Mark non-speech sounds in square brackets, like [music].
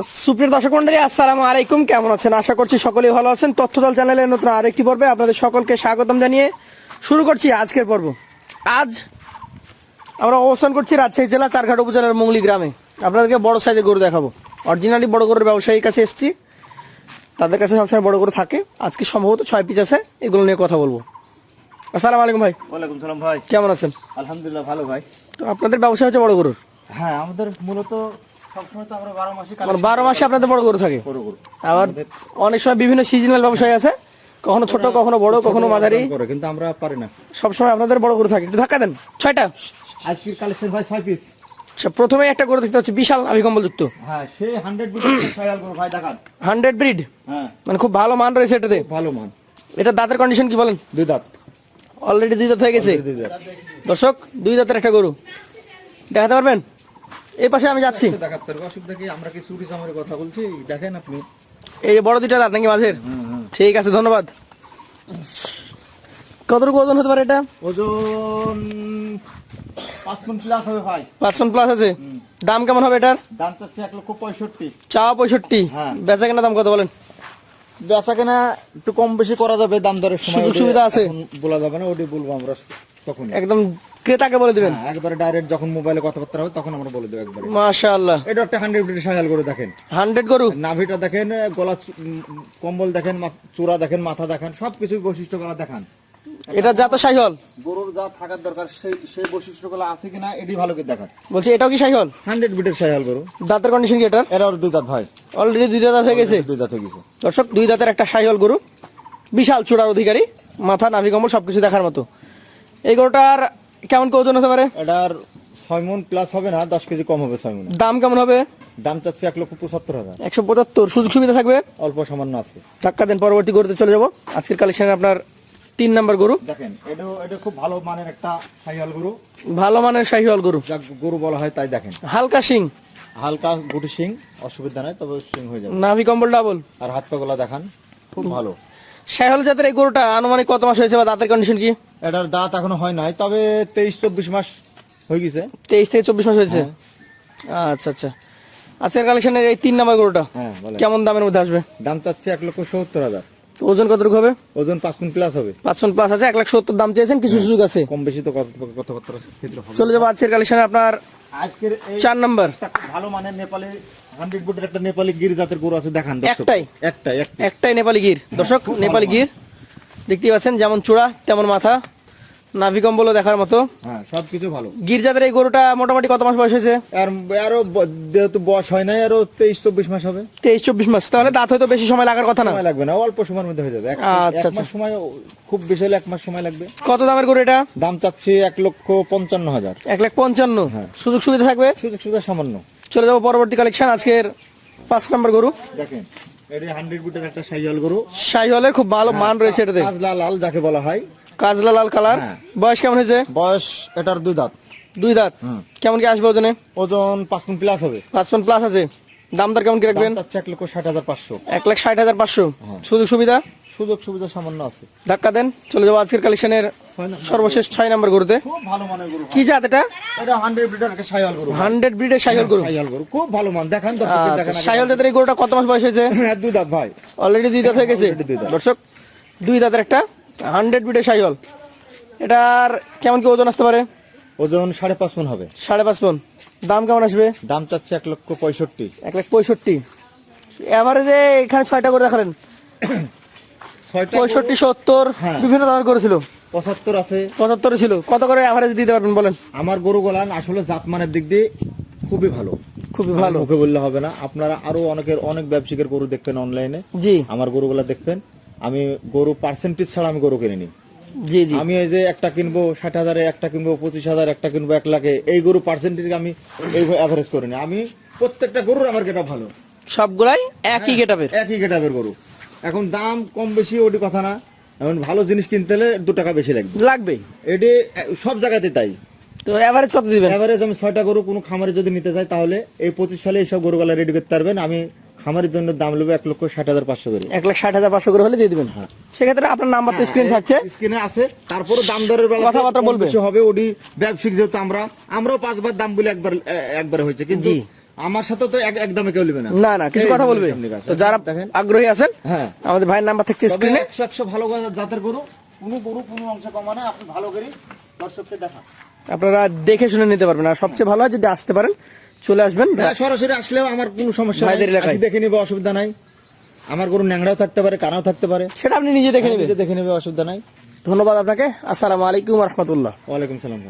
সুপ্রিয় দর্শক মন্ডলী আসসালামু আলাইকুম। কেমন আছেন? আশা করছি সকলেই ভালো আছেন। তথ্যদল চ্যানেলের নতুন আরেকটি পর্বে আপনাদের সকলকে স্বাগতম জানিয়ে শুরু করছি আজকের পর্ব। আজ আমরা অবস্থান করছি রাজশাহী জেলা চারঘাট উপজেলার মঙ্গলি গ্রামে। আপনাদেরকে বড় সাইজের গরু দেখাবো। অরিজিনালি বড় গরুর ব্যবসায়ীর কাছে এসেছি। তাদের কাছে সবসময় বড় গরু থাকে। আজকে সম্ভবত ছয় পিস আছে। এগুলো নিয়ে কথা বলব। আসসালামু আলাইকুম ভাই। ওয়ালাইকুম সালাম ভাই। কেমন আছেন? আলহামদুলিল্লাহ ভালো ভাই। তো আপনাদের ব্যবসা হচ্ছে বড় গরুর? হ্যাঁ আমাদের মূলত সবসময় তো আমরা বারো মাসে মানে বারো মাসে আপনাদের বড় গরু থাকে? আবার অনেক সময় বিভিন্ন সিজনাল ব্যবসায় আছে। কখনো ছোট কখনো বড় কখনো মাঝারি। কিন্তু আমরা পারি না। সবসময় আপনাদের বড় গরু থাকে। একটু ধাক্কা দেন। ছয়টা। আজকের কালেকশন ভাই ছয় পিস আচ্ছা প্রথমে একটা গরু দেখতে হচ্ছে বিশাল হ্যাঁ সে হান্ড্রেড [clears throat] ছয়াল ভাই দেখান। ব্রিড হ্যাঁ। মানে খুব ভালো মান রয়েছে এটাতে? ভালো মান। এটা দাঁতের কন্ডিশন কি বলেন? দুই দাঁত। অলরেডি দুই দাঁত হয়ে গেছে? দাঁত। দর্শক দুই দাঁতের একটা গরু। দেখাতে পারবেন? এই পাশে আমি যাচ্ছি। অসুবিধা কি? আমরা কি চুরি চামারের কথা বলছি? দেখেন আপনি। এই বড় দুইটা দাঁত নাকি মাঝের? ঠিক আছে ধন্যবাদ। কতটুকু ওজন হতে পারে এটা? ওজন প্লাস হবে ভাই। প্লাস আছে? দাম কেমন হবে এটার? দাম চাচ্ছে এক লক্ষ পঁয়ষট্টি। চাওয়া পঁয়ষট্টি? হ্যাঁ। বেচা কেনা দাম কত বলেন? বেচা কেনা একটু কম বেশি করা যাবে দাম দরের সুযোগ সুবিধা আছে? বলা যাবে না ওটি বলব আমরা তখন একদম ক্রেতাকে বলে দিবেন? একবারে ডাইরেক্ট যখন মোবাইলে কথাবার্তা হবে তখন আমরা বলে দেবো একবারে। মাশাআল্লাহ। এটা একটা হান্ড্রেড মিটার সাজাল করে দেখেন। হান্ড্রেড গরু? নাভিটা দেখেন গলা কম্বল দেখেন চূড়া দেখেন মাথা দেখেন সবকিছু বৈশিষ্ট্যগুলো দেখান। এটা জাত শাহিওয়াল? গরুর যা থাকার দরকার সেই সেই বৈশিষ্ট্যগুলো আছে কিনা এটি ভালো করে দেখান। বলছি এটাও কি শাহিওয়াল? হান্ড্রেড মিটার সাজাল গরু। দাঁতের কন্ডিশন কি এটা ওর দুই দাঁত ভাই অলরেডি দুই দাঁত হয়ে গেছে? দুই দাঁত হয়ে গেছে। দর্শক দুই দাঁতের একটা শাহিওয়াল গরু। বিশাল চূড়ার অধিকারী। মাথা নাভি কম্বল সবকিছু দেখার মতো। এই গরুটার কেমন কি ওজন হতে পারে? এটার ছয় মন প্লাস হবে না দশ কেজি কম হবে ছয় মনে। দাম কেমন হবে? দাম চাচ্ছে এক লক্ষ পঁচাত্তর হাজার। একশো পঁচাত্তর সুযোগ সুবিধা থাকবে? অল্প সামান্য আছে। ধাক্কা দেন পরবর্তী গরুতে চলে যাব। আজকের কালেকশনে আপনার তিন নাম্বার গরু। দেখেন এটা এটা খুব ভালো মানের একটা সাইয়াল গরু। ভালো মানের শাহিওয়াল গরু। যা গরু বলা হয় তাই দেখেন। হালকা শিং। হালকা গুটি সিং অসুবিধা নাই তবে সিং হয়ে যাবে। নাভি কম্বল ডাবল আর হাত পা গলা দেখান খুব ভালো। শাহিওয়াল জাতের এই গরুটা আনুমানিক কত মাস হয়েছে বা দাঁতের কন্ডিশন কি? এটার দাঁত এখনও হয় নাই তবে তেইশ চব্বিশ মাস হয়ে গেছে। তেইশ থেকে চব্বিশ মাস হয়েছে? আচ্ছা আচ্ছা। আজকের কালেকশনের এই তিন নাম্বার গরুটা হ্যাঁ কেমন দামের মধ্যে আসবে? দাম চাচ্ছে এক লক্ষ সত্তর হাজার। ওজন কতটুকু হবে? ওজন পাঁচ মিনিট প্লাস হবে। পাঁচ পাঁচশো প্লাস আছে এক লাখ সত্তর দাম চেয়েছেন কিছু সুযোগ আছে? কম বেশি তো কত- কথাবার্তার ক্ষেত্রে হবে। চলে যাব আজকের কালেকশনে আপনার আজকের এই চার নাম্বার। একটা খুব ভালো মানের নেপালি হান্ড্রেড বুটের একটা নেপালি গির জাতের গরু আছে দেখান দর্শক। একটাই? একটাই একটাই। একটাই নেপালি গির। দর্শক খুব নেপালি গির। পাচ্ছেন যেমন চূড়া তেমন মাথা। নাভি কম্বলও দেখার মতো। হ্যাঁ সবকিছু ভালো। এই গরুটা মোটামুটি কত মাস বয়স হয়েছে? আর আরও যেহেতু বয়স হয় নাই আরও তেইশ চব্বিশ মাস হবে। তেইশ চব্বিশ মাস। তাহলে দাঁত হয়তো বেশি সময় লাগার কথা না? সময় লাগবে না অল্প সময়ের মধ্যে হয়ে যাবে। এক- আচ্ছা, সময় খুব বেশি হলে এক মাস সময় লাগবে। কত দামের গরু এটা? দাম চাচ্ছি এক লক্ষ পঞ্চান্ন হাজার। এক লাখ পঞ্চান্ন। হ্যাঁ। সুযোগ সুবিধা থাকবে? সুযোগ সুবিধা সামান্য। চলে যাব পরবর্তী কালেকশন আজকের পাঁচ নম্বর গরু। দেখেন শাহিওয়ালের খুব ভালো মান রয়েছে এটাতে। কাজলা লাল যাকে বলা হয়। কাজলা লাল কালার হ্যাঁ। বয়স কেমন হয়েছে? বয়স এটার দুই দাঁত। দুই দাঁত। কেমন কি আসবে ওজনে? ওজন পাঁচ প্লাস হবে। পাঁচ প্লাস আছে। দাম দর কেমন কি রাখবেন? চাচ্ছে এক লক্ষ ষাট হাজার পাঁচশো। এক লাখ ষাট হাজার পাঁচশো। হ্যাঁ। সুযোগ সুবিধা? সুযোগ সুবিধা সামান্য আছে। ধাক্কা দেন চলে যাব আজকের কালেকশনের সর্বশেষ ছয় নম্বর গরুতে। খুব ভালো মানের গরু কি জাত এটা? এটা হান্ড্রেড বুটের একটা সাইয়াল গরু হান্ড্রেড ব্রিডের সাইকেল গরু। সাইয়াল গরু। খুব ভালো মান। দেখান দর্শক আচ্ছা দেখেন। সাইকেল জাতের এই গরুটা কত মাস বয়স হয়েছে? হ্যাঁ, দুই দাঁত ভাই। অলরেডি দুই দাঁত হয়ে গেছে। দর্শক দুই দাঁতের একটা হান্ড্রেড ব্রিডের সাইকেল এটার কেমন কি ওজন আসতে পারে? ওজন সাড়ে পাঁচ মন হবে। সাড়ে পাঁচ পন দাম কেমন আসবে? দাম চাচ্ছে এক লক্ষ পঁয়ষট্টি। এক লাখ পঁয়ষট্টি। এভারেজে এখানে ছয়টা করে দেখালেন। পঁয়ষট্টি সত্তর হ্যাঁ। বিভিন্ন দামের করেছিল পঁচাত্তর আছে। পঁচাত্তর ছিল। কত করে এভারেজ দিতে পারবেন বলেন? আমার গরু গলান আসলে জাতমানের দিক দিয়ে খুবই ভালো। খুবই ভালো। মুখে বললে হবে না। আপনারা আরও অনেকের অনেক ব্যবসায়িকের গরু দেখবেন অনলাইনে জি। আমার গরুগুলা দেখবেন। আমি গরু পার্সেন্টেজ ছাড়া আমি গরু কিনে নিই জি জি। আমি এই যে একটা কিনবো ষাট হাজারে একটা কিনবো পঁচিশ হাজার একটা কিনবো এক লাখে এই গরু পার্সেন্টেজ আমি এই অ্যাভারেজ করে নিই আমি প্রত্যেকটা গরুর আমার গেটা ভালো। সবগুলাই একই গেটাপের একই গেটাবের গরু। এখন দাম কম বেশি ওটি কথা না। এখন ভালো জিনিস কিনতে হলে দু টাকা বেশি লাগবে। লাগবে এটি সব জায়গাতে তাই। তো এভারেজ কত দিবেন? এভারেজ আমি ছয়টা গরু কোনো খামারে যদি নিতে চাই তাহলে এই পঁচিশ সালে এইসব গরুগুলা রেডি করতে পারবেন। আমি খামারের জন্য দাম নেব এক লক্ষ ষাট হাজার পাঁচশো করে। এক লাখ ষাট হাজার পাঁচশো করে হলে দিয়ে দিবেন। সেক্ষেত্রে আপনার নাম্বার তো স্ক্রিন থাকছে। স্ক্রিনে আছে। তারপরে দাম দরের বেলা কথাবার্তা বলবে। হবে ওডি ব্যবসায়িক যেহেতু আমরা আমরাও পাঁচবার দাম বলে একবার হয়েছে। কিন্তু আমার সাথে তো একদমে কেউ নেবে না। না না কিছু কথা বলবে। তো যারা আগ্রহী আছেন হ্যাঁ। আমাদের ভাইয়ের নাম্বার থাকছে স্ক্রিনে একশো একশো ভালো জাতের গরু কোনো গরু কোনো অংশ কমা না। আপনি ভালো করে দর্শককে দেখান। আপনারা দেখে শুনে নিতে পারবেন। আর সবচেয়ে ভালো হয় যদি আসতে পারেন চলে আসবেন? সরাসরি আসলেও আমার কোনো সমস্যা নাই। দেখে নিবে অসুবিধা নাই। আমার গরু ন্যাংরাও থাকতে পারে কানাও থাকতে পারে। সেটা আপনি নিজে দেখে নেবেন? নিজে দেখে নেবে অসুবিধা নাই। ধন্যবাদ আপনাকে। আসসালামু আলাইকুম রহমতুল্লাহ। ওয়ালাইকুম সালাম